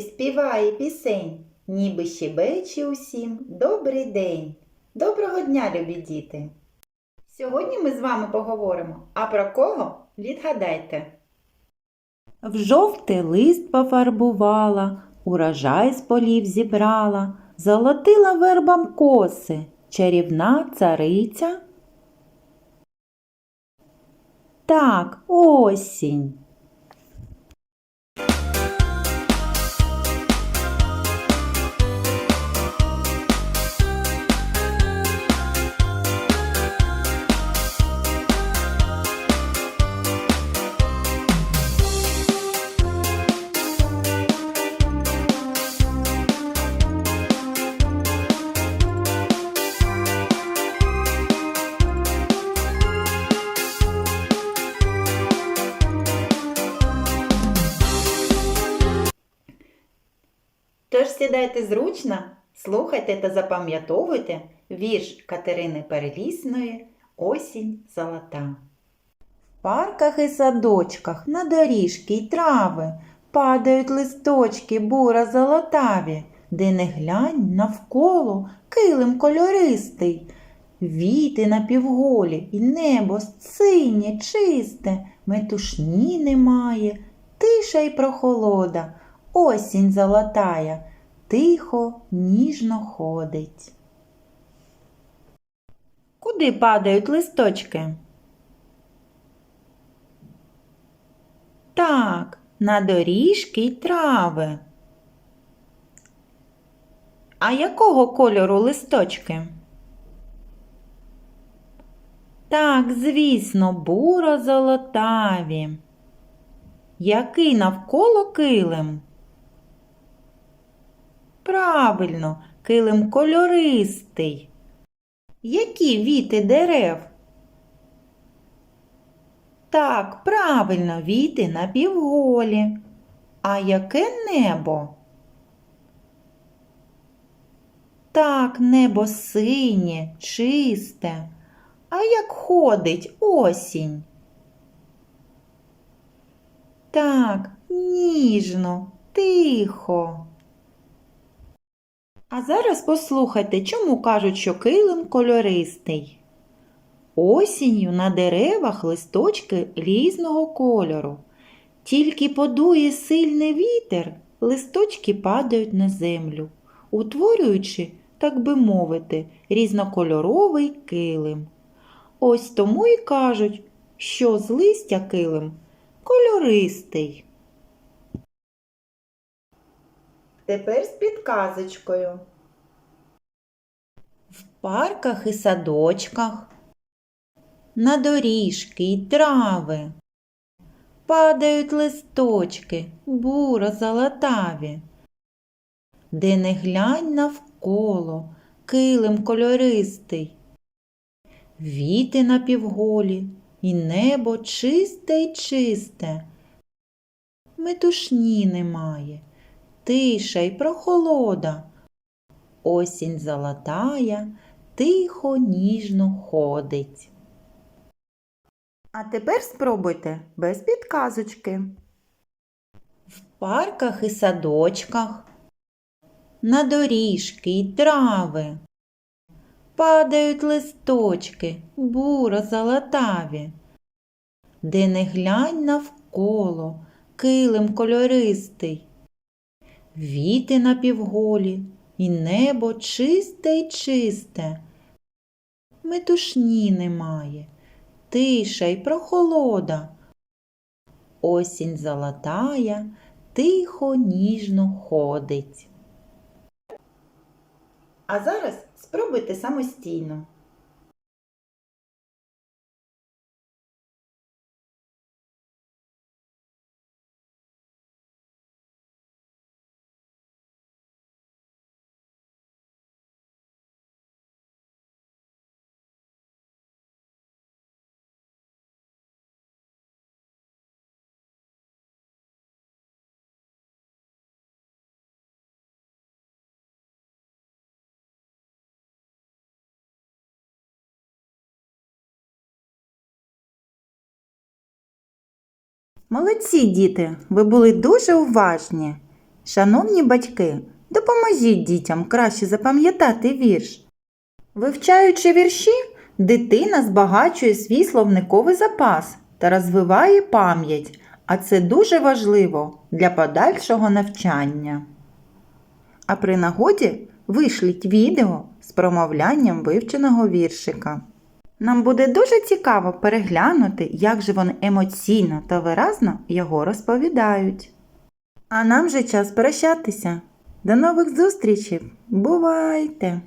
співає пісень, ніби щебече усім добрий день. Доброго дня, любі діти! Сьогодні ми з вами поговоримо, а про кого відгадайте. В жовтий лист пофарбувала, урожай з полів зібрала, золотила вербам коси, чарівна цариця. Так, осінь. Сідайте зручно, слухайте та запам'ятовуйте вірш Катерини Перелісної Осінь золота. В парках і садочках, на доріжки й трави падають листочки бура золотаві, де не глянь навколо килим кольористий. Віти напівголі, і небо синє, чисте, метушні немає, тиша й прохолода, осінь золотая, тихо, ніжно ходить. Куди падають листочки? Так, на доріжки й трави. А якого кольору листочки? Так, звісно, буро золотаві. Який навколо килим? Правильно, килим кольористий. Які віти дерев? Так, правильно, віти напівголі. А яке небо? Так, небо синє, чисте. А як ходить осінь? Так, ніжно, тихо. А зараз послухайте, чому кажуть, що килим кольористий. Осінню на деревах листочки різного кольору. Тільки подує сильний вітер, листочки падають на землю, утворюючи, так би мовити, різнокольоровий килим. Ось тому і кажуть, що з листя килим кольористий. Тепер з підказочкою. В парках і садочках, на доріжки й трави падають листочки буро золотаві, де не глянь навколо килим кольористий, віти напівголі, і небо чисте й чисте, метушні немає, тиша й прохолода. Осінь золотая, тихо, ніжно ходить. А тепер спробуйте без підказочки. В парках і садочках, на доріжки й трави падають листочки буро золотаві, де не глянь навколо килим кольористий, віти напівголі, і небо чисте й чисте, метушні немає, тиша й прохолода. Осінь золотая, тихо, ніжно ходить. А зараз спробуйте самостійно. Молодці, діти, ви були дуже уважні. Шановні батьки, допоможіть дітям краще запам'ятати вірш. Вивчаючи вірші, дитина збагачує свій словниковий запас та розвиває пам'ять, а це дуже важливо для подальшого навчання. А при нагоді вишліть відео з промовлянням вивченого віршика. Нам буде дуже цікаво переглянути, як же вони емоційно та виразно його розповідають. А нам же час прощатися. До нових зустрічей. Бувайте!